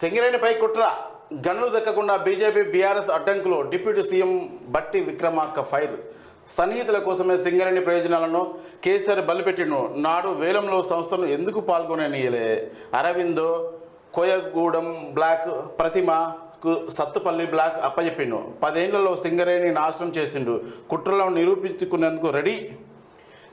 సింగరేణిపై కుట్ర గన్నులు దక్కకుండా బీజేపీ బీఆర్ఎస్ అడ్డంకులు. Deputy CM Bhatti Vikramarka fire. సన్నిహితుల కోసమే సింగరేణి ప్రయోజనాలను కేసీఆర్ బలిపెట్టిను నాడు వేలంలో సంస్థను ఎందుకు పాల్గొననీయలే? అరవిందో కోయగూడెం బ్లాక్ ప్రతిమకు సత్తుపల్లి బ్లాక్ అప్పచెప్పిండు పదేళ్ళలో సింగరేణి నాశనం చేసిండు. కుట్రలను నిరూపించుకునేందుకు రెడీ?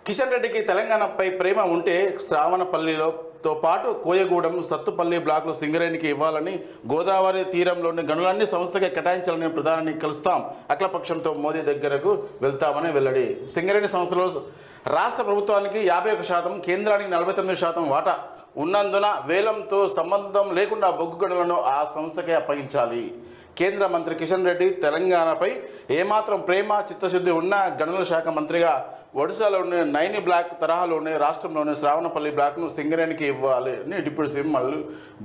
కిషన్ రెడ్డికి తెలంగాణపై ప్రేమ ఉంటే శ్రావణపల్లిలో తో పాటు కోయగూడెం సత్తుపల్లి బ్లాకులు సింగరేణికి ఇవ్వాలని గోదావరి తీరంలోని గనులన్నీ సంస్థగా కేటాయించాలని ప్రధాని కలుస్తాం. అఖిలపక్షంతో మోదీ దగ్గరకు వెళ్తామని వెల్లడి. సింగరేణి సంస్థలో రాష్ట్ర ప్రభుత్వానికి యాభై ఒక శాతం కేంద్రానికి నలభై తొమ్మిది శాతం వాటా ఉన్నందున వేలంతో సంబంధం లేకుండా బొగ్గు గనులను ఆ సంస్థకే అప్పగించాలి. కేంద్ర మంత్రి కిషన్ రెడ్డి తెలంగాణపై ఏమాత్రం ప్రేమ చిత్తశుద్ధి ఉన్న గనుల శాఖ మంత్రిగా ఒడిశాలోని నైని బ్లాక్ తరహాలోని రాష్ట్రంలోని శ్రావణపల్లి బ్లాక్ను సింగరేణికి ఇవ్వాలి అని డిప్యూటీ సీఎం మళ్ళీ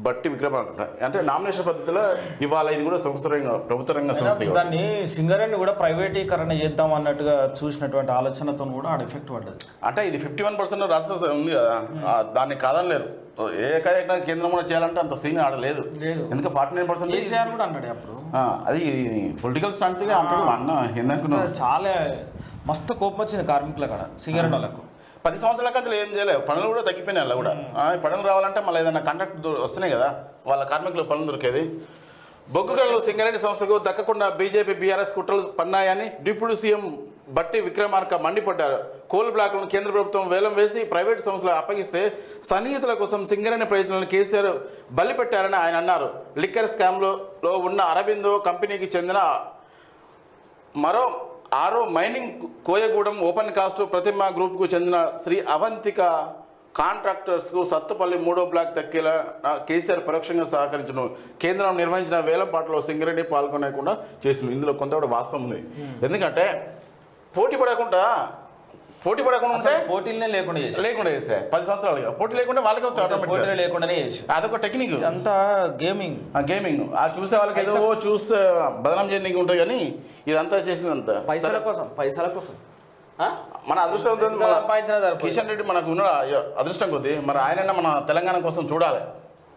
బట్టి విక్రమార్క. అంటే నామినేషన్ పద్ధతిలో ఇవ్వాలి ఇది కూడా సంస్థ రంగ ప్రభుత్వ రంగ సంస్థ. దాన్ని సింగరేణి కూడా ప్రైవేటీకరణ చేద్దాం అన్నట్టుగా చూసినటువంటి ఆలోచనతో కూడా ఆడ ఎఫెక్ట్ పడ్డది. అంటే ఇది ఫిఫ్టీ వన్ పర్సెంట్ రాష్ట్ర ఉంది కదా. దాన్ని కాదనలేరు. ఏకైక కేంద్రం కూడా చేయాలంటే అంత సీన్ ఆడలేదు లేదు. ఎందుకంటే ఫార్టీ నైన్ పర్సెంట్ కేసీఆర్ కూడా అన్నాడు అప్పుడు. అది పొలిటికల్ స్టాంట్గా అంటాడు అన్న ఎందుకు? చాలా మస్తు కోపం వచ్చింది కార్మికుల కాడ సింగరేణి వాళ్ళకు. పది సంవత్సరాల కంటే ఏం చేయలేదు. పనులు కూడా తగ్గిపోయినాయి అలా కూడా. పనులు రావాలంటే మళ్ళీ ఏదైనా కాంట్రాక్ట్ వస్తున్నాయి కదా వాళ్ళ కార్మికులకు పనులు దొరికేది బొగ్గు గనులు సింగరేణి సంస్థకు దక్కకుండా బీజేపీ బీఆర్ఎస్ కుట్రలు పన్నాయని డిప్యూటీ సీఎం బట్టి విక్రమార్క మండిపడ్డారు. కోల్ బ్లాక్లను కేంద్ర ప్రభుత్వం వేలం వేసి ప్రైవేట్ సంస్థలు అప్పగిస్తే సన్నిహితుల కోసం సింగరేణి ప్రయోజనాలను కేసీఆర్ బలిపెట్టారని ఆయన అన్నారు. లిక్కర్ స్కామ్లో ఉన్న అరబిందో కంపెనీకి చెందిన మరో ఆరో mining Koyagudem open cast Pratima గ్రూప్కు చెందిన శ్రీ అవంతిక కాంట్రాక్టర్స్కు సత్తుపల్లి మూడో బ్లాక్ దక్కేలా కేసీఆర్ పరోక్షంగా సహకరించను కేంద్రం నిర్వహించిన వేలంపాటలో సింగరెడ్డి పాల్గొనకుండా చేసింది ఇందులో కొంత కూడా వాస్తవం ఉంది. ఎందుకంటే పోటీ పడకుండా పోటీ పడకుండా ఉంటే పోటీలనే లేకుండా చేసి. లేకుండా చేస్తే పది సంవత్సరాలుగా. పోటీ లేకుండా వాళ్ళకి ఆటోమేటిక్గా లేకుండానే చేసి. అదొక టెక్నిక్ అంతా గేమింగ్ ఆ గేమింగ్ ఆ చూసే వాళ్ళకి ఏదో చూస్తే బదనాం చేయడానికి ఉంటుంది కానీ ఇదంతా చేసిందంతా పైసల కోసం పైసల కోసం? మన అదృష్టం. కిషన్ రెడ్డి మనకు ఉన్న అదృష్టం కొద్ది. మరి ఆయన మన తెలంగాణ కోసం చూడాలి.